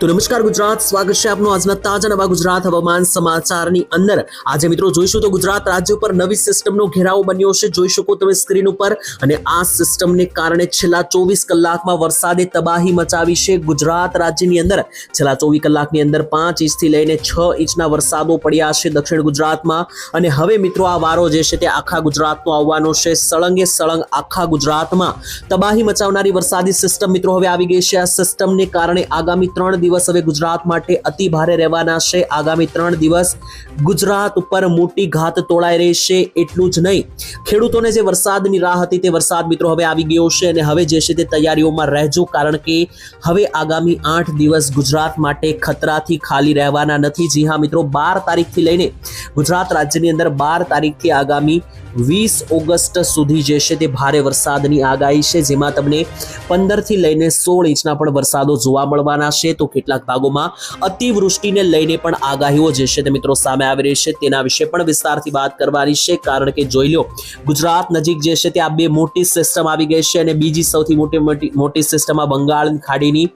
તો નમસ્કાર ગુજરાત, સ્વાગત છે આપનું આજના તાજા નવા ગુજરાત હવામાન સમાચારની અંદર. આજે મિત્રો જોઈશું તો ગુજરાત રાજ્ય ઉપર નવી સિસ્ટમનો ઘેરાવો બન્યો છે. જોઈ શકો તમે સ્ક્રીન ઉપર અને આ સિસ્ટમને કારણે છેલ્લા ચોવીસ કલાકમાં વરસાદે તબાહી મચાવી છે ગુજરાત રાજ્યની અંદર. છેલ્લા ચોવીસ કલાકની અંદર પાંચ ઇંચથી લઈને છ ઇંચના વરસાદો પડ્યા છે દક્ષિણ ગુજરાતમાં. અને હવે મિત્રો આ વારો જે છે તે આખા ગુજરાતનો આવવાનો છે. સળંગે સળંગ આખા ગુજરાતમાં તબાહી મચાવનારી વરસાદી સિસ્ટમ મિત્રો હવે આવી ગઈ છે. આ સિસ્ટમને કારણે આગામી ત્રણ દિવસ હવે ગુજરાત માટે અતિ ભારે રહેવાના છે. આગામી ત્રણ દિવસ ગુજરાત ઉપર મોટી ઘાત તોળાઈ રહેશે એટલું જ નહીં. ખેડૂતોને જે વરસાદની રાહ હતી તે વરસાદ મિત્રો હવે આવી ગયો છે અને હવે જે છે તે તૈયારીઓમાં રહેજો કારણ કે હવે આગામી આઠ દિવસ ગુજરાત માટે ખતરાથી ખાલી રહેવાના નથી. જી હા મિત્રો, બાર તારીખથી લઈને ગુજરાત રાજ્યની અંદર બાર તારીખથી આગામી વીસ ઓગસ્ટ સુધી જે છે તે ભારે વરસાદની આગાહી છે, જેમાં તમને પંદરથી લઈને સોળ ઇંચના પણ વરસાદો જોવા મળવાના છે. તો કેટલાક ભાગોમાં અતિવૃષ્ટિને લઈને પણ આગાહીઓ જે છે તે મિત્રો સામે આવી રહી છે. તેના વિશે પણ વિસ્તારથી વાત કરવાની છે. કારણ કે જોઈ લો, ગુજરાત નજીક જે છે તે આ બે મોટી સિસ્ટમ આવી ગઈ છે અને બીજી સૌથી મોટી મોટી સિસ્ટમ આ બંગાળ ખાડીની.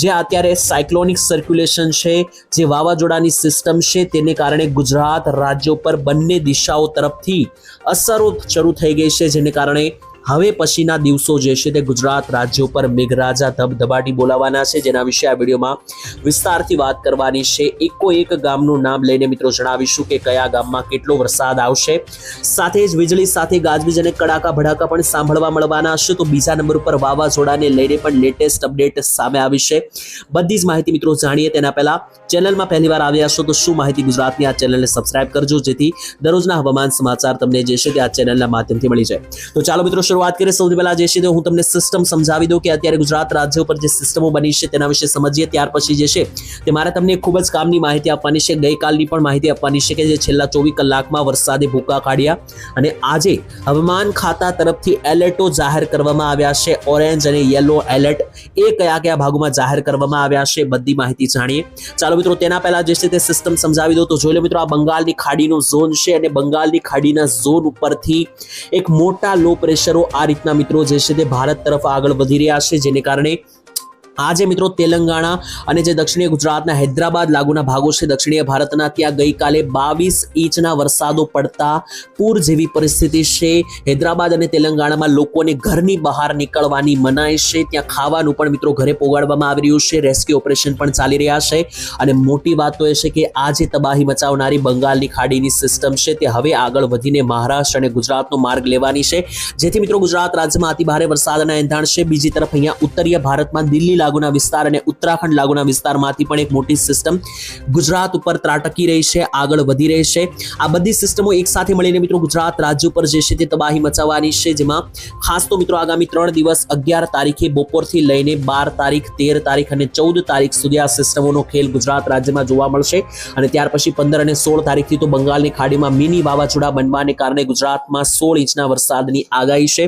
જે અત્યારે સાયક્લોનિક સર્ક્યુલેશન છે, જે વાવાઝોડાની સિસ્ટમ છે, તેને કારણે ગુજરાત રાજ્યો પર બંને દિશાઓ તરફથી અસરો શરૂ થઈ ગઈ છે, જેને કારણે હવે પછીના દિવસો જે છે તે ગુજરાત રાજ્ય ઉપર મેઘરાજા ધબધબાટી બોલાવાના છે. જેના વિશે આ વિડીયોમાં વિસ્તારથી વાત કરવાની છે. એકો એક ગામનું નામ લઈને મિત્રો જણાવીશું કે કયા ગામમાં કેટલો વરસાદ આવશે. સાથે જ વીજળી સાથે ગાજવીજ અને કડાકા ભડાકા પણ સાંભળવા મળવાના છે. તો બીજા નંબર ઉપર વાવાઝોડાને લઈને પણ લેટેસ્ટ અપડેટ સામે આવી છે. બધી જ માહિતી મિત્રો જાણીએ તેના પહેલા ચેનલમાં પહેલીવાર આવ્યા છો તો શું માહિતી ગુજરાતની આ ચેનલને સબસ્ક્રાઇબ કરજો જેથી દરરોજના હવામાન સમાચાર તમને જે છે તે આ ચેનલના માધ્યમથી મળી જાય. તો ચાલો મિત્રો શરૂઆત કરીએ સૌથી પહેલા જે છે તે હું તમને સિસ્ટમ સમજાવી દઉં કે અત્યારે ગુજરાત રાજ્ય ઉપર જે સિસ્ટમો બની છે તેના વિશે સમજીએ. ત્યાર પછી જે છે તે મારે તમને ખૂબ જ કામની માહિતી આપવાની છે. ગઈકાલની પણ માહિતી આપવાની છે કે જે છેલ્લા ચોવીસ કલાકમાં વરસાદે ભૂકા કાઢ્યા અને આજે હવામાન ખાતા તરફથી એલર્ટો જાહેર કરવામાં આવ્યા છે. ઓરેન્જ અને યલો એલર્ટ એ કયા કયા ભાગોમાં જાહેર કરવામાં આવ્યા છે બધી માહિતી જાણીએ. ચાલો મિત્રો તેના પહેલા જે છે તે સિસ્ટમ સમજાવી દો તો જોઈ લો મિત્રો આ બંગાળની ખાડીનો ઝોન છે અને બંગાળની ખાડીના ઝોન ઉપરથી એક મોટા લો પ્રેશરો આ રીતના મિત્રો જે છે તે ભારત તરફ આગળ વધી રહ્યા છે જેને કારણે આજે મિત્રો તેલંગાણા અને જે દક્ષિણીય ગુજરાતના હૈદરાબાદ લાગુના ભાગો છે, દક્ષિણીય ભારતના, ત્યાં ગઈકાલે બાવીસ ઇંચના વરસાદો પડતા પૂર જેવી પરિસ્થિતિ છે. હૈદરાબાદ અને તેલંગાણામાં લોકોને ઘરની બહાર નીકળવાની મનાઈ છે. ત્યાં ખાવાનું પણ મિત્રો ઘરે પોગાડવામાં આવી રહ્યું છે. રેસ્ક્યુ ઓપરેશન પણ ચાલી રહ્યા છે. અને મોટી વાત તો એ છે કે આ જે તબાહી મચાવનારી બંગાળની ખાડીની સિસ્ટમ છે. તે હવે આગળ વધીને મહારાષ્ટ્ર અને ગુજરાતનો માર્ગ લેવાની છે. જેથી મિત્રો ગુજરાત રાજ્યમાં અતિભારે વરસાદના એંધાણ છે. બીજી તરફ અહીંયા ઉત્તરીય ભારતમાં દિલ્હી લાગુના વિસ્તાર અને ઉત્તરાખંડ લાગુના વિસ્તારમાંથી પણ એક મોટી સિસ્ટમ ગુજરાત ઉપર ત્રાટકી રહી છે, આગળ વધી રહી છે. આ બધી સિસ્ટમો એક સાથે મળીને મિત્રો ગુજરાત રાજ્ય ઉપર જે છે તે તબાહી મચાવવાની છે, જેમાં ખાસ તો મિત્રો આગામી ત્રણ દિવસ અગિયાર તારીખે બપોરથી લઈને બાર તારીખ, તેર તારીખ અને ચૌદ તારીખ સુધી આ સિસ્ટમોનો ખેલ ગુજરાત રાજ્યમાં જોવા મળશે. અને ત્યાર પછી પંદર અને સોળ તારીખથી તો બંગાળની ખાડીમાં મિની વાવાઝોડા બનવાને કારણે ગુજરાતમાં સોળ ઇંચના વરસાદની આગાહી છે.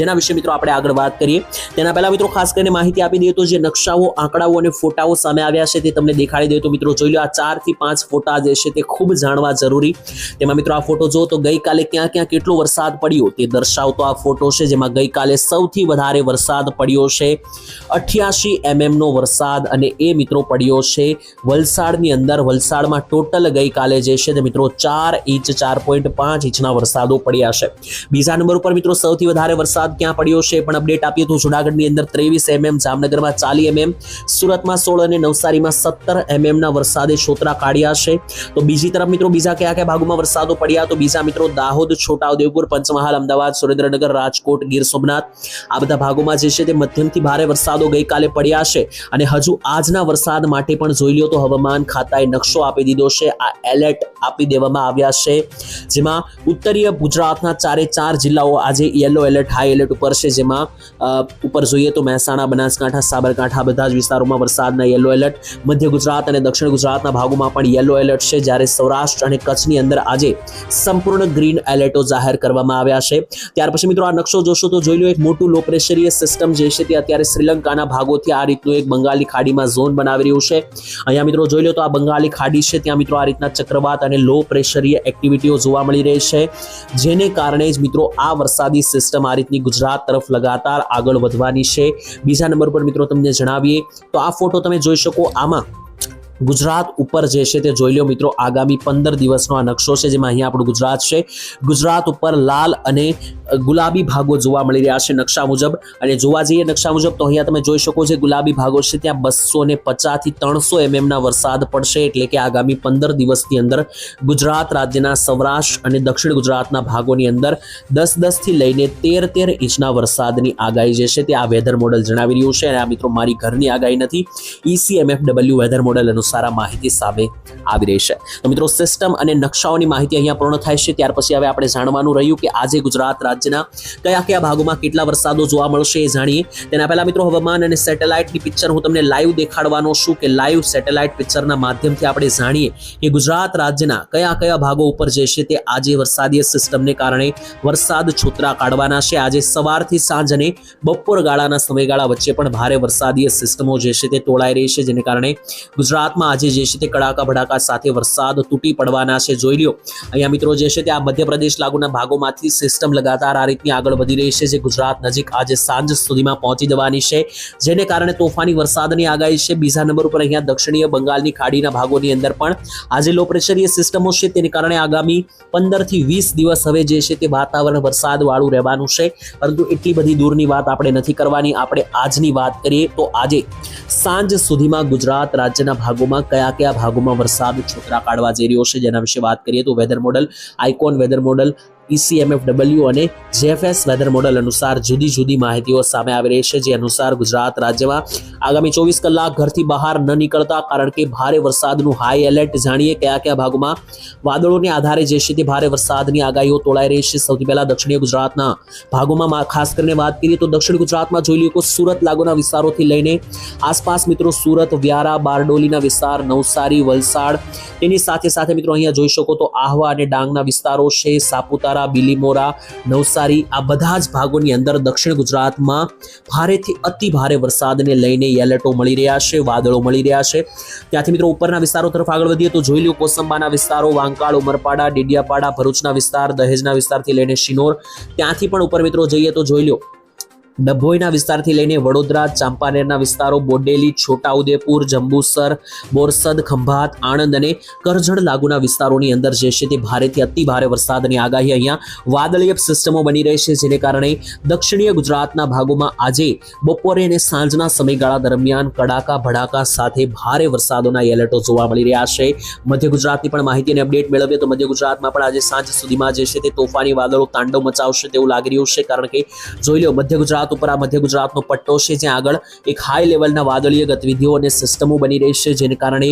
જેના વિશે મિત્રો આપણે આગળ વાત કરીએ. તેના પહેલા મિત્રો ખાસ કરીને માહિતી આપી દઈએ તો જે નકશાઓ, આંકડાઓ અને ફોટાઓ સામે આવ્યા છે તે તમને દેખાડી દઉં તો મિત્રો જોઈ લો આ ચારથી પાંચ ફોટા જે છે તે ખૂબ જાણવા જરૂરી. તેમાં મિત્રો આ ફોટો જો તો ગઈકાલે ક્યાં ક્યાં કેટલો વરસાદ પડ્યો તે દર્શાવતો આ ફોટો છે જેમાં ગઈકાલે સૌથી વધારે વરસાદ પડ્યો છે. અઠ્યાસી એમએમ નો વરસાદ અને એ મિત્રો પડ્યો છે. વલસાડની અંદર વલસાડમાં ટોટલ ગઈકાલે જે છે તે મિત્રો ચાર ઇંચ, ચાર પોઈન્ટ પાંચ ઇંચના વરસાદો પડ્યા છે. બીજા નંબર ઉપર મિત્રો સૌથી વધારે વરસાદ ક્યાં પડ્યો છે પણ અપડેટ આપીએ તો જુનાગઢની અંદર ત્રેવીસ એમએમ જામનગરમાં ચાલી એમએમ સુરતમાં સોળ અને નવસારીમાં સત્તર એમએમના વરસાદે છોતરા કાઢ્યા છે. તો બીજી તરફ મિત્રો, બીજા કયા કયા ભાગોમાં વરસાદો પડ્યા? તો બીજા મિત્રો, દાહોદ, છોટાઉદેપુર, પંચમહાલ, અમદાવાદ, સુરેન્દ્રનગર, રાજકોટ, ગીર સોમનાથ, આ બધા ભાગોમાં જે છે તે મધ્યમથી ભારે વરસાદો ગઈકાલે પડ્યા છે. અને હજુ આજના વરસાદ માટે પણ જોઈ લો તો હવામાન ખાતાએ નકશો આપી દીધો છે. આ એલર્ટ આપી દેવામાં આવ્યા છે. જેમાં ઉત્તરીય ગુજરાતના ચારે ચાર જિલ્લાઓ આજે યલો એલર્ટ, હાઈ એલર્ટ ઉપર છે. જેમાં ઉપર જોઈએ તો મહેસાણા, બનાસકાંઠા, સાબરકાંઠા બધા જ વિસ્તારોમાં વરસાદના યલો એલર્ટ મધ્ય ગુજરાત અને દક્ષિણ ગુજરાતના ભાગોમાં પણ યલો એલર્ટ છે. જ્યારે સૌરાષ્ટ્ર અને કચ્છની અંદર આજે સંપૂર્ણ ગ્રીન એલર્ટો જાહેર કરવામાં આવ્યા છે. ત્યાર પછી મિત્રો આ નકશો જોશો તો જોઈ લો, એક મોટું લો પ્રેશરીય સિસ્ટમ જે છે તે અત્યારે શ્રીલંકાના ભાગોથી આ રીતનું એક બંગાળની ખાડીમાં ઝોન બનાવી રહ્યું છે. અહીંયા મિત્રો જોઈ લો તો આ બંગાળની ખાડી છે. ત્યાં મિત્રો આ રીતના ચક્રવાત અને લો પ્રેશરીય એક્ટિવિટીઓ જોવા મળી રહી છે. જેને કારણે જ મિત્રો આ વરસાદી સિસ્ટમ આ રીતની ગુજરાત તરફ લગાતાર આગળ વધવાની છે. બીજા નંબર પર મિત્રો તમને તમને જણાવીએ. તો આ ફોટો તમે જોઈ શકો આમાં. ગુજરાત ઉપર જે છે તે જોઈ લો મિત્રો, આગામી પંદર દિવસનો આ નકશો છે જેમાં અહીંયા આપણું ગુજરાત છે. ગુજરાત ઉપર લાલ અને ગુલાબી ભાગો જોવા મળી રહ્યા છે નકશા મુજબ. અને જોવા જઈએ નકશા મુજબ તો અહીંયા તમે જોઈ શકો છો ગુલાબી ભાગો છે ત્યાં બસો ને પચાસથી ત્રણસો એમએમના વરસાદ પડશે એટલે કે આગામી પંદર દિવસની અંદર ગુજરાત રાજ્યના સૌરાષ્ટ્ર અને દક્ષિણ ગુજરાતના ભાગોની અંદર દસ દસથી લઈને તેર તેર ઇંચના વરસાદની આગાહી જે છે તે આ વેધર મોડલ જણાવી રહ્યું છે. અને આ મિત્રો મારી ઘરની આગાહી નથી. ઈસીએમએફડબલ્યુ વેધર મોડલ અનુસાર આ માહિતી સામે આવી રહી છે. તો મિત્રો સિસ્ટમ અને નકશાઓની માહિતી અહીંયા પૂર્ણ થાય છે. ત્યાર પછી હવે આપણે જાણવાનું રહ્યું કે આજે ગુજરાત રાજ્યના કયા કયા ભાગોમાં કેટલા વરસાદો જોવા મળશે એ જાણીએ. તેના પહેલા મિત્રો, હવામાન અને સેટેલાઇટની પિક્ચર હું તમને લાઈવ દેખાડવાનો છું કે લાઈવ સેટેલાઇટ પિક્ચરના માધ્યમથી આપણે જાણીએ કે ગુજરાત રાજ્યના કયા કયા ભાગો ઉપર જે છે તે આજે વરસાદીય સિસ્ટમને કારણે વરસાદ છૂતરા કાઢવાના છે. આજે સવારથી સાંજ અને બપોર ગાળાના સમયગાળા વચ્ચે પણ ભારે વરસાદીય સિસ્ટમો જે છે તે તોળાઈ રહી છે. જેને કારણે ગુજરાતમાં આજે જે છે તે કડાકા ભડાકા સાથે વરસાદ તૂટી પડવાના છે. જોઈ લ્યો. અહીંયા મિત્રો જે છે તે આ મધ્યપ્રદેશ લાગુના ભાગોમાંથી સિસ્ટમ લગાતાર આ રીતની આગળ વધી રહી છે જે ગુજરાત નજીક આજે સાંજ સુધીમાં પહોંચી જવાની છે. જેને કારણે તોફાની વરસાદની આગાહી છે. બીજા નંબર ઉપર અહીંયા દક્ષિણીય બંગાળની ખાડીના ભાગોની અંદર પણ આજે લો પ્રેશરીય સિસ્ટમો છે. તેને કારણે આગામી પંદરથી વીસ દિવસ હવે જે છે તે વાતાવરણ વરસાદવાળું રહેવાનું છે. પરંતુ એટલી બધી દૂરની વાત આપણે નથી કરવાની. આપણે આજની વાત કરીએ તો આજે સાંજ સુધીમાં ગુજરાત રાજ્યના ભાગોમાં કયા કયા ભાગોમાં વરસાદ છોતરા કાઢવા જઈ રહ્યો છે જેના વિશે વાત કરીએ તો weather model ICON weather model ECMFW અને જીએફએસ વેધર મોડલ અનુસાર જુદી જુદી માહિતીઓ સામે આવી રહી છે, જે અનુસાર ગુજરાત રાજ્યમાં આગામી ચોવીસ કલાક ઘરથી બહાર ન નીકળતા, કારણ કે ભારે વરસાદનું હાઈ એલર્ટ જાણીએ કયા કયા ભાગોમાં. વાદળોને આધારે જે છે તે ભારે વરસાદની આગાહીઓ તોળાઈ રહી છે. સૌથી પહેલા દક્ષિણીય ગુજરાતના ભાગોમાં ખાસ કરીને વાત કરીએ તો દક્ષિણ ગુજરાતમાં જોઈ તો સુરત લાગુના વિસ્તારોથી લઈને આસપાસ મિત્રો સુરત, વ્યારા, બારડોલીના વિસ્તાર, નવસારી, વલસાડ. તેની સાથે સાથે મિત્રો અહીંયા જોઈ શકો તો આહવા અને ડાંગના વિસ્તારો છે. સાપુતારા બિલીમોરા, નવસારી આ બધા જ ભાગોની અંદર દક્ષિણ ગુજરાતમાં ભારેથી અતિ ભારે વરસાદને લઈને એલર્ટો મળી રહ્યા છે, વાદળો મળી રહ્યા છે. ત્યાંથી મિત્રો ઉપરના વિસ્તારો તરફ આગળ વધીએ તો જોઈ લો કોસંબાના વિસ્તારો, વાંકાળ ઉમરપાડા ડેડિયાપાડા, ભરૂચના વિસ્તાર, દહેજના વિસ્તારથી લઈને શિનોર. ત્યાંથી પણ ઉપર મિત્રો જઈએ તો જોઈ લો ડભોઈના વિસ્તારથી લઈને વડોદરા, ચાંપાનેરના વિસ્તારો, બોડેલી, છોટાઉદેપુર, જંબુસર, બોરસદ, ખંભાત, આણંદ અને કરજણ લાગુના વિસ્તારોની અંદર જે છે તે ભારેથી અતિ ભારે વરસાદની આગાહી અહીંયા વાદળીય સિસ્ટમો બની રહી છે, જેને કારણે દક્ષિણીય ગુજરાતના ભાગોમાં આજે બપોરે અને સાંજના સમયગાળા દરમિયાન કડાકા, ભડાકા સાથે ભારે વરસાદોના એલર્ટો જોવા મળી રહ્યા છે. મધ્ય ગુજરાતની પણ માહિતી અને અપડેટ મેળવીએ તો મધ્ય ગુજરાતમાં પણ આજે સાંજ સુધીમાં જે છે તે તોફાની વાદળો તાંડવ મચાવશે તેવું લાગી રહ્યું છે, કારણ કે જોઈ લો, મધ્ય ગુજરાત ઉપર, આ મધ્ય ગુજરાતનો પટ્ટો છે, જ્યાં આગળ એક હાઈ લેવલના વાદળીય ગતિવિધિઓ અને સિસ્ટમો બની રહી છે, જેને કારણે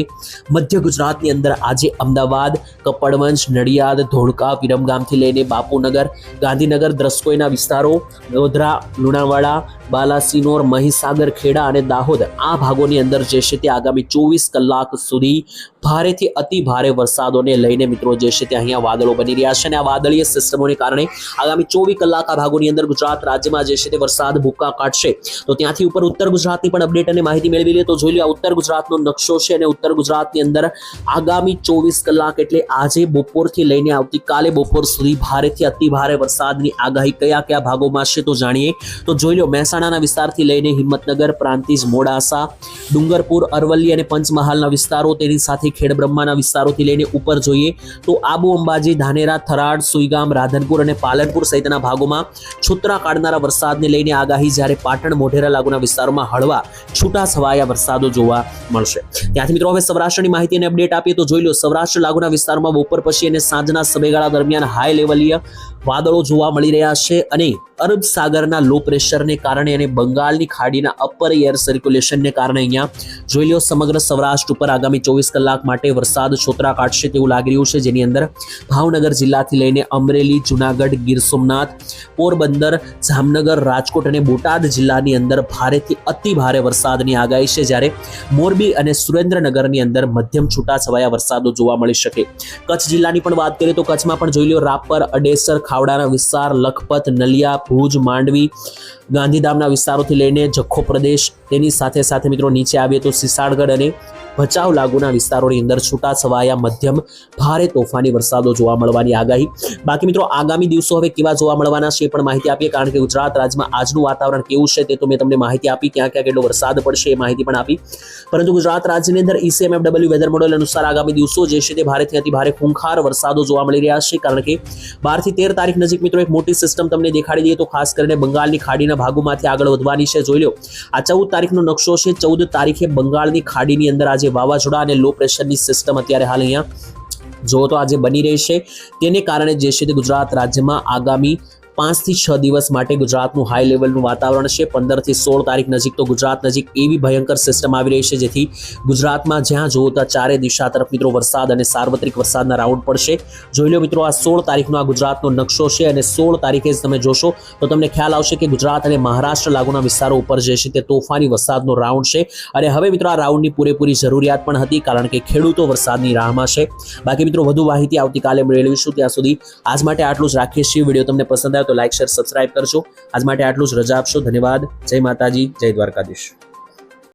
મધ્ય ગુજરાતની અંદર આજે અમદાવાદ, કપડવંજ, નડિયાદ, ધોળકા, વિરમગામથી લઈને બાપુનગર, ગાંધીનગર, દ્રસ્કોઈના વિસ્તારો ગોધરા લુણાવાડા, બાલાસિનોર, મહીસાગર, ખેડા અને દાહોદ આ ભાગોની અંદર જે છે તે આગામી ચોવીસ કલાક સુધી ભારેથી અતિ ભારે વરસાદોને લઈને મિત્રો જે છે તે અહીંયા વાદળો બની રહ્યા છે અને આ વાદળીય સિસ્ટમોને કારણે આગામી ચોવીસ કલાક આ ભાગોની અંદર ગુજરાત રાજ્યમાં જે છે તે વરસાદ ભૂક્કા કાઢશે. તો ત્યાંથી ઉપર ઉત્તર ગુજરાતની પણ અપડેટ અને માહિતી મેળવી લઈએ તો જોઈ લો આ ઉત્તર ગુજરાતનો નકશો છે અને ઉત્તર ગુજરાતની અંદર આગામી ચોવીસ કલાક એટલે આજે બપોરથી લઈને આવતીકાલે બપોર સુધી ભારેથી અતિ ભારે વરસાદની આગાહી કયા કયા ભાગોમાં છે તો જાણીએ. તો જોઈ લો મહેસાણાના વિસ્તારથી લઈને હિંમતનગર, પ્રાંતિજ, મોડાસા, ડુંગરપુર, અરવલ્લી અને પંચમહાલના વિસ્તારો તેની સાથે ખેડબ્રહ્માના વિસ્તારોથી લઈને ઉપર જોઈએ તો આબુ અંબાજી, ધાનેરા થરાદ સુઈગામ, રાધનપુર અને પાલનપુર સહિતના ભાગોમાં છૂતરા કાઢનારા વરસાદને લઈને આગાહી જ્યારે પાટણ, મોઢેરા લાગુના વિસ્તારોમાં હળવા છૂટા છવાયા વરસાદો જોવા મળશે. ત્યાંથી મિત્રો હવે સૌરાષ્ટ્રની માહિતી અને અપડેટ આપીએ તો જોઈ લો, સૌરાષ્ટ્ર લાગુના વિસ્તારમાં બપોર પછી અને સાંજના સમયગાળા દરમિયાન હાઈ લેવલીય વાદળો જોવા મળી રહ્યા છે અને અરબ સાગરના લો પ્રેશરને કારણે અને બંગાળની ખાડીના અપર એર સર્ક્યુલેશનને કારણે અહીંયા જોઈ લો સમગ્ર સૌરાષ્ટ્ર ઉપર આગામી ચોવીસ કલાક માટે વરસાદ છોતરા કાઢશે તેવું લાગી રહ્યું છે. જેની અંદર ભાવનગર જિલ્લાથી લઈને અમરેલી, જુનાગઢ, ગીર સોમનાથ, પોરબંદર, જામનગર, રાજકોટ અને બોટાદ જિલ્લાની અંદર ભારેથી અતિ ભારે વરસાદની આગાહી છે. જ્યારે મોરબી અને સુરેન્દ્રનગરની અંદર મધ્યમ છૂટાછવાયા વરસાદો જોવા મળી શકે. કચ્છ જિલ્લાની પણ વાત કરીએ તો કચ્છમાં પણ જોઈ લો રાપર, અડેસર, ખાવડાના વિસ્તાર, લખપત, નલિયા, ભુજ, માંડવી, ગાંધીધામના વિસ્તારોથી લઈને જખો પ્રદેશ. તેની સાથે સાથે મિત્રો નીચે આવીએ તો સિસાળગઢ અને ભચાઉ લાગુના વિસ્તારોની અંદર છૂટા છવાયા મધ્યમ ભારે તોફાની વરસાદો જોવા મળવાની આગાહી. બાકી મિત્રો, આગામી દિવસો હવે કેવા જોવા મળવાના છે પણ માહિતી આપીએ, કારણ કે ગુજરાત રાજ્યમાં આજનું વાતાવરણ કેવું છે તે તો મેં તમને માહિતી આપી, ક્યાં ક્યાં કેટલો વરસાદ પડશે એ માહિતી પણ આપી. પરંતુ ગુજરાત રાજ્યની અંદર ઈસીએમએફડબલ્યુ વેધર મોડેલ અનુસાર આગામી દિવસો જે છે તે ભારેથી અતિ ભારે ખૂંખાર વરસાદો જોવા મળી રહ્યા છે, કારણ કે બારથી તેર તારીખ નજીક મિત્રો એક મોટી સિસ્ટમ તમને દેખાડી દઈએ તો ખાસ કરીને બંગાળની ખાડીના ભાગોમાંથી આગળ વધવાની છે, જોઈ લો. આ ચૌદ તારીખનો નકશો છે, ચૌદ તારીખે બંગાળની ખાડીની અંદર આજે વાવાઝોડા અને લો પ્રેશરની સિસ્ટમ અત્યારે હાલ અહીંયા જો તો આજે બની રહી છે. તેને કારણે જે છે તે ગુજરાત રાજ્યમાં આગામી પાંચથી છ દિવસ માટે ગુજરાતનું હાઈ લેવલનું વાતાવરણ છે. પંદરથી સોળ તારીખ નજીક તો ગુજરાત નજીક એવી ભયંકર સિસ્ટમ આવી રહી છે, જેથી ગુજરાતમાં જ્યાં જુઓ ત્યાં ચારે દિશા તરફ મિત્રો વરસાદ અને સાર્વત્રિક વરસાદના રાઉન્ડ પડશે. જોઈ લો મિત્રો, આ સોળ તારીખનો આ ગુજરાતનો નકશો છે અને સોળ તારીખે જ તમે જોશો તો તમને ખ્યાલ આવશે કે ગુજરાત અને મહારાષ્ટ્ર લાગુના વિસ્તારો ઉપર જે છે તે તોફાની વરસાદનો રાઉન્ડ છે. અને હવે મિત્રો, આ રાઉન્ડની પૂરેપૂરી જરૂરિયાત પણ હતી કારણ કે ખેડૂતો વરસાદની રાહમાં છે. બાકી મિત્રો, વધુ માહિતી આવતીકાલે મેળવીશું. ત્યાં સુધી આજ માટે આટલું જ રાખીએ છીએ. વીડિયો તમને પસંદ આવે તો લાઈક શેર સબસ્ક્રાઇબ કરશો આજ માટે આટલું જ. રજા આપશો. ધન્યવાદ. જય માતાજી. જય દ્વારકાધીશ.